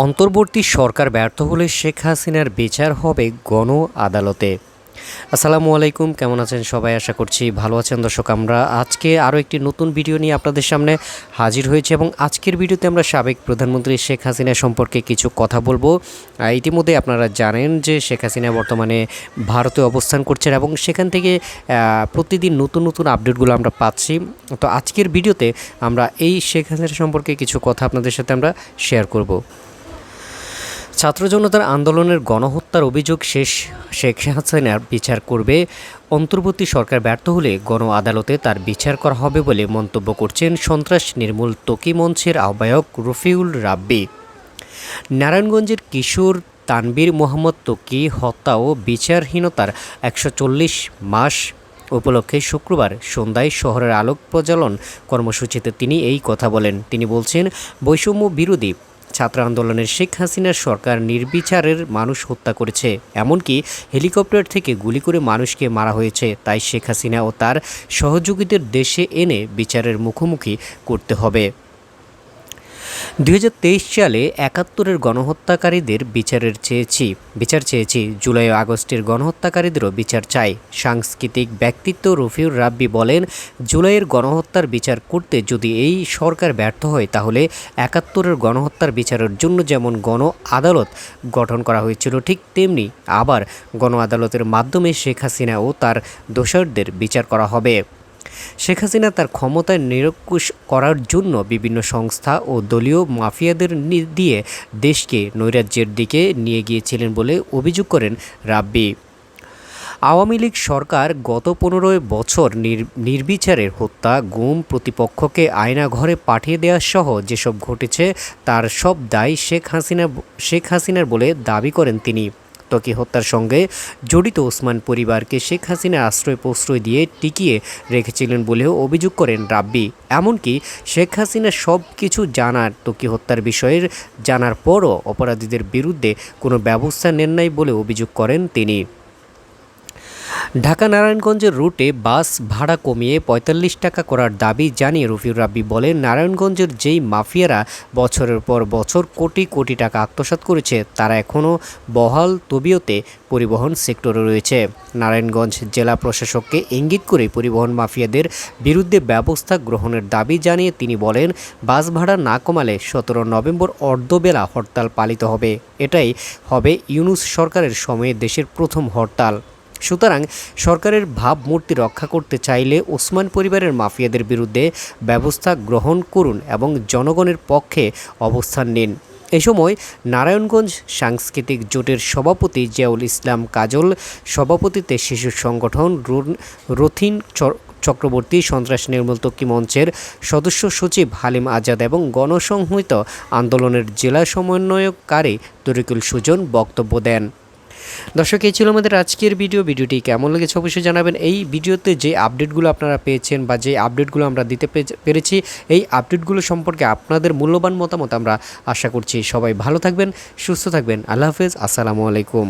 অন্তর্বর্তী সরকার ব্যর্থ হলে শেখ হাসিনার বিচার হবে গণ আদালতে আসসালামু আলাইকুম, কেমন আছেন সবাই? আশা করছি ভালো আছেন দর্শক, আমরা আজকে আরও একটি নতুন ভিডিও নিয়ে আপনাদের সামনে হাজির হয়েছে এবং আজকের ভিডিওতে আমরা সাবেক প্রধানমন্ত্রী শেখ হাসিনা সম্পর্কে কিছু কথা বলব। ইতিমধ্যে আপনারা জানেন যে শেখ হাসিনা বর্তমানে ভারতে অবস্থান করছেন এবং সেখান থেকে প্রতিদিন নতুন নতুন আপডেটগুলো আমরা পাচ্ছি। তো আজকের ভিডিওতে আমরা এই শেখ হাসিনা সম্পর্কে কিছু কথা আপনাদের সাথে আমরা শেয়ার করব। ছাত্র জনতার আন্দোলনের গণহত্যার অভিযোগ শেষ। শেখ হাসিনার বিচার করবে। অন্তর্বর্তী সরকার ব্যর্থ হলে গণ আদালতে তার বিচার করা হবে বলে মন্তব্য করছেন সন্ত্রাস নির্মূল তকি মঞ্চের আহ্বায়ক রফিউল রাব্বি। নারায়ণগঞ্জের কিশোর তানবীর মোহাম্মদ তকি হত্যা ও বিচারহীনতার একশো চল্লিশ মাস উপলক্ষে শুক্রবার সন্ধ্যায় শহরের আলোক প্রজ্বলন কর্মসূচিতে তিনি এই কথা বলেন। তিনি বলছেন, বৈষম্য বিরোধী ছাত্র আন্দোলনের শেখ হাসিনার সরকার নির্বিচারের মানুষ হত্যা করেছে। এমনকি হেলিকপ্টার থেকে গুলি করে মানুষকে মারা হয়েছে। তাই শেখ হাসিনা ও তার সহযোগীদের দেশে এনে বিচারের মুখোমুখি করতে হবে। দুই হাজার তেইশ সালে একাত্তরের গণহত্যাকারীদের বিচারের চেয়েছি, বিচার চেয়েছি। জুলাই ও আগস্টের গণহত্যাকারীদেরও বিচার চাই। সাংস্কৃতিক ব্যক্তিত্ব রফিউর রাব্বি বলেন, জুলাইয়ের গণহত্যার বিচার করতে যদি এই সরকার ব্যর্থ হয়, তাহলে একাত্তরের গণহত্যার বিচারের জন্য যেমন গণ আদালত গঠন করা হয়েছিল, ঠিক তেমনি আবার গণ আদালতের মাধ্যমে শেখ হাসিনা ও তার দোষরদের বিচার করা হবে। শেখ হাসিনা তার ক্ষমতায় নিরঙ্কুশ করার জন্য বিভিন্ন সংস্থা ও দলীয় মাফিয়াদের দিয়ে দেশকে নৈরাজ্যের দিকে নিয়ে গিয়েছিলেন বলে অভিযোগ করেন রাব্বি। আওয়ামী লীগ সরকার গত পনেরোই বছর নির- নির্বিচারের হত্যা, গুম, প্রতিপক্ষকে আয়না ঘরে পাঠিয়ে দেওয়া সহ যেসব ঘটেছে তার সব দায় শেখ হাসিনা শেখ হাসিনার বলে দাবি করেন তিনি। ত্বকী হত্যার সঙ্গে জড়িত ওসমান পরিবারকে শেখ হাসিনা আশ্রয় প্রশ্রয় দিয়ে টিকিয়ে রেখেছিলেন বলেও অভিযোগ করেন রাব্বি। এমনকি শেখ হাসিনা সব কিছু জানার ত্বকী হত্যার বিষয়ের জানার পরও অপরাধীদের বিরুদ্ধে কোনো ব্যবস্থা নেন নাই বলে অভিযোগ করেন তিনি। ঢাকা নারায়ণগঞ্জের রুটে বাস ভাড়া কমিয়ে পঁয়তাল্লিশ টাকা করার দাবি জানিয়ে রফিউর রাব্বি বলেন, নারায়ণগঞ্জের যেই মাফিয়ারা বছরের পর বছর কোটি কোটি টাকা আত্মসাৎ করেছে, তারা এখনও বহাল তবিয়তে পরিবহন সেক্টরে রয়েছে। নারায়ণগঞ্জ জেলা প্রশাসককে ইঙ্গিত করে পরিবহন মাফিয়াদের বিরুদ্ধে ব্যবস্থা গ্রহণের দাবি জানিয়ে তিনি বলেন, বাস ভাড়া না কমালে সতেরো নভেম্বর অর্ধবেলা হরতাল পালিত হবে। এটাই হবে ইউনুস সরকারের সময়ে দেশের প্রথম হরতাল। সুতরাং সরকারের ভাবমূর্তি রক্ষা করতে চাইলে ওসমান পরিবারের মাফিয়াদের বিরুদ্ধে ব্যবস্থা গ্রহণ করুন এবং জনগণের পক্ষে অবস্থান নিন। এ সময় নারায়ণগঞ্জ সাংস্কৃতিক জোটের সভাপতি জিয়াউল ইসলাম কাজল সভাপতিতে শিশু সংগঠন রথিন চক্রবর্তী, সন্ত্রাস নির্মূল তক্কি মঞ্চের সদস্য সচিব হালিম আজাদ এবং গণসংহিত আন্দোলনের জেলা সমন্বয়কারী তরিকুল সুজন বক্তব্য দেন। দর্শক, এই ছিল আমাদের আজকের ভিডিও। ভিডিওটি কেমন লেগেছে অবশ্যই জানাবেন। এই ভিডিওতে যে আপডেটগুলো আপনারা পেয়েছেন বা যে আপডেটগুলো আমরা দিতে পেরেছি, এই আপডেটগুলো সম্পর্কে আপনাদের মূল্যবান মতামত আমরা আশা করছি সবাই ভালো থাকবেন, সুস্থ থাকবেন। আল্লাহ হাফেজ, আসসালামু আলাইকুম।